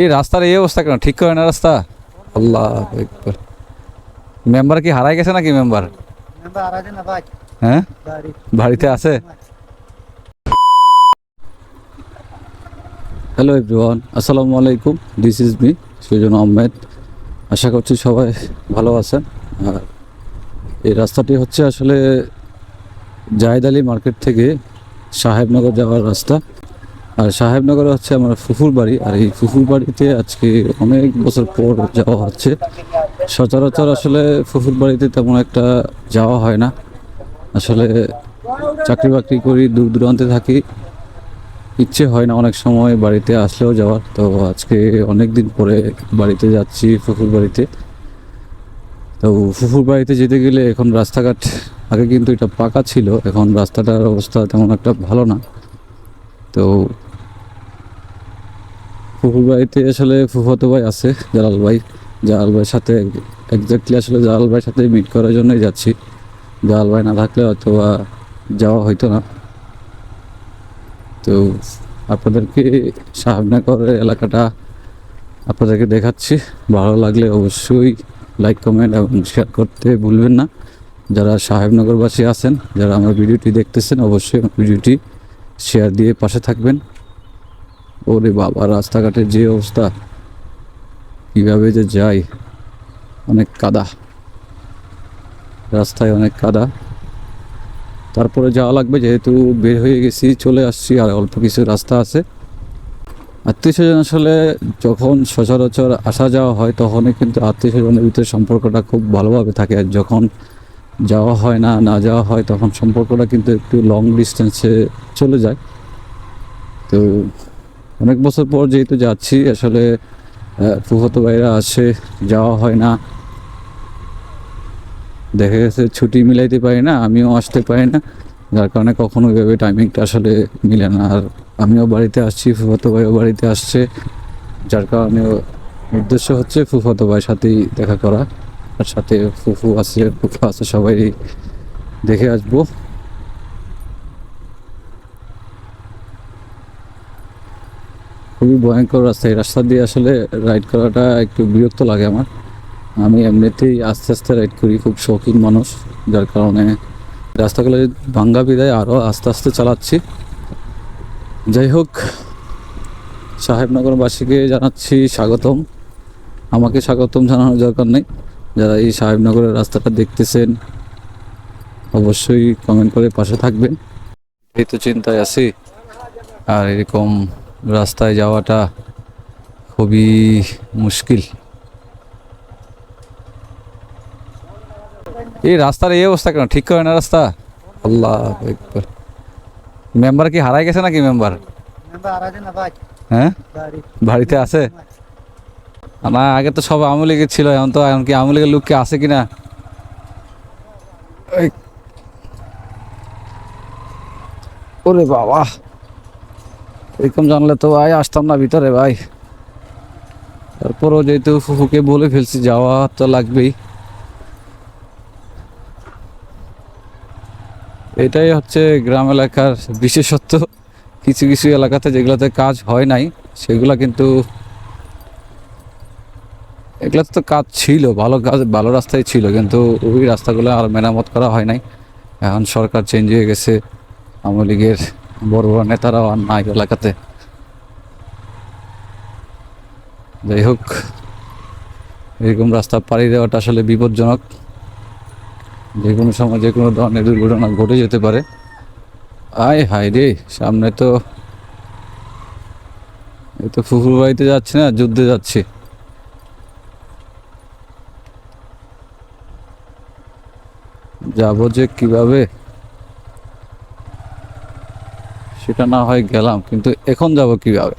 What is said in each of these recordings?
এই রাস্তার এই অবস্থা কেন? ঠিক করে না রাস্তা? আল্লাহ মেম্বার কি হারাই গেছে নাকি মেম্বার? হ্যাঁ? বাড়িতে আছে? হ্যালো এভরিওয়ান, আসসালামু আলাইকুম। This is me Sujan Ahmed. আশা করছি সবাই ভালো আছেন। আর এই রাস্তাটি হচ্ছে আসলে জাহেদ আলী মার্কেট থেকে সাহেবনগর যাওয়ার রাস্তা। আর সাহেবনগর হচ্ছে আমার ফুফুর বাড়ি, আর এই ফুফুর বাড়িতে আজকে অনেক বছর পর যাওয়া হচ্ছে। সচরাচর আসলে ফুফুর বাড়িতে তেমন একটা যাওয়া হয় না। আসলে চাকরি বাকরি করি, দূর দূরান্তে থাকি। ইচ্ছে হয় না অনেক সময় বাড়িতে আসলেও যাওয়ার। তো আজকে অনেক দিন পরে বাড়িতে যাচ্ছি ফুফুর বাড়িতে। তো ফুফুর বাড়িতে যেতে গেলে এখন রাস্তাঘাট, আগে কিন্তু এটা পাকা ছিল, এখন রাস্তাটার অবস্থা তেমন একটা ভালো না। তো ফুফুর বাড়িতে আসলে ফুফাতো ভাই আছে, জালাল ভাই। জালাল ভাইয়ের সাথে একজাক্টলি আসলে জালাল ভাইয়ের সাথে মিট করার জন্যই যাচ্ছি। জালাল ভাই না থাকলে হয়তো বা যাওয়া হইতো না। তো আপনাদেরকে সাহেবনগর এলাকাটা আপনাদেরকে দেখাচ্ছি। ভালো লাগলে অবশ্যই লাইক কমেন্ট এবং শেয়ার করতে ভুলবেন না। যারা সাহেবনগরবাসী আছেন, যারা আমার ভিডিওটি দেখতেছেন, অবশ্যই ভিডিওটি শেয়ার দিয়ে পাশে থাকবেন। ওরে বাবা রাস্তাঘাটের যে অবস্থা। কীভাবে যে যাই? অনেক কাদা। রাস্তায় অনেক কাদা। তারপরে যাওয়া লাগবে, যেহেতু বের হয়ে গেছি, চলে আসছি, আর অল্প কিছু রাস্তা আছে। আত্মীয় স্বজন আসলে যখন সচরাচর আসা যাওয়া হয়, তখনই কিন্তু আত্মীয় স্বজনের ভিতরে সম্পর্কটা খুব ভালোভাবে থাকে। আর যখন যাওয়া হয় না না যাওয়া হয়, তখন সম্পর্কটা কিন্তু একটু লং ডিস্টেন্সে চলে যায়। তো অনেক বছর পর যেহেতু যাচ্ছি, আসলে ফুফাতো ভাইরা আসে, যাওয়া হয় না। দেখা গেছে ছুটি মিলাইতে পারি না, আমিও আসতে পারি না। যার কারণে কখনো ওইভাবে টাইমিংটা আসলে মিলে না। আর আমিও বাড়িতে আসছি, ফুফাতো ভাইও বাড়িতে আসছে। যার কারণে উদ্দেশ্য হচ্ছে ফুফাতো ভাইয়ের সাথেই দেখা করা। আর সাথে ফুফু আছে ফুফু আছে, সবাই দেখে আসব। খুবই ভয়ঙ্কর রাস্তা। এই রাস্তা দিয়ে আসলে রাইড করাটা একটু বিরক্ত লাগে আমার। আমি এমনিতেই আস্তে আস্তে রাইড করি, খুব শৌখিন মানুষ, যার কারণে রাস্তাগুলো ভাঙ্গা বিদায় আরও আস্তে আস্তে চালাচ্ছি। যাই হোক, সাহেবনগরবাসীকে জানাচ্ছি স্বাগতম। আমাকে স্বাগতম জানানোর দরকার নেই। যারা এই সাহেবনগরের রাস্তাটা দেখতেছেন, অবশ্যই কমেন্ট করে পাশে থাকবেন। এই তো চিন্তায় আছি। আর এরকম রাস্তায় যাওয়াটা খুবই মুশকিল। এই রাস্তার এই অবস্থা কেন? ঠিক করে না রাস্তা? আল্লাহ একবার। মেম্বার কি হারাই গেছে নাকি মেম্বার? হ্যাঁ? বাড়িতে আছে? না আগে তো সব আওয়ামী লীগের ছিল এখন তো এখন কি আওয়ামী লীগের লোক কি আছে কিনা। ওরে বাবা। এরকম জানলে তো ভাই আসতাম না ভিতরে ভাই। তারপরও যেহেতু ফুফুকে বলে ফেলছি, যাওয়া তো লাগবেই। এটাই হচ্ছে গ্রাম এলাকার বিশেষত্ব। কিছু কিছু এলাকাতে যেগুলোতে কাজ হয় নাই, সেগুলা কিন্তু এগুলোতে তো কাজ ছিল, ভালো কাজ, ভালো রাস্তায় ছিল, কিন্তু ওই রাস্তাগুলো আর মেরামত করা হয় নাই। এখন সরকার চেঞ্জ হয়ে গেছে, আওয়ামী লীগের বড় বড় নেতারাও আর নাই এলাকাতে। যাই হোক, এরকম রাস্তা পাড়ি দেওয়াটা আসলে বিপজ্জনক। যে কোনো সময় যে কোনো ধরনের দুর্ঘটনা ঘটে যেতে পারে। আয় হায় রে, সামনে তো এই তো ফুফুর বাড়িতে যাচ্ছে না, যুদ্ধে যাচ্ছে। যাব যে কীভাবে? সেটা না হয় গেলাম, কিন্তু এখন যাব কীভাবে?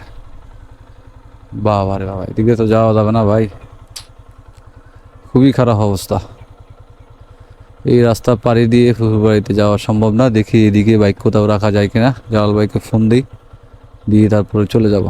বাবা রে বাবা, এদিকে তো যাওয়া যাবে না ভাই। খুবই খারাপ অবস্থা। এই রাস্তা পাড়ি দিয়ে ফুফুর বাড়িতে যাওয়া সম্ভব না, দেখি এদিকে বাইক কোথাও রাখা যায় কিনা। জাল বাইকে ফোন দিই, দিয়ে তারপরে চলে যাব।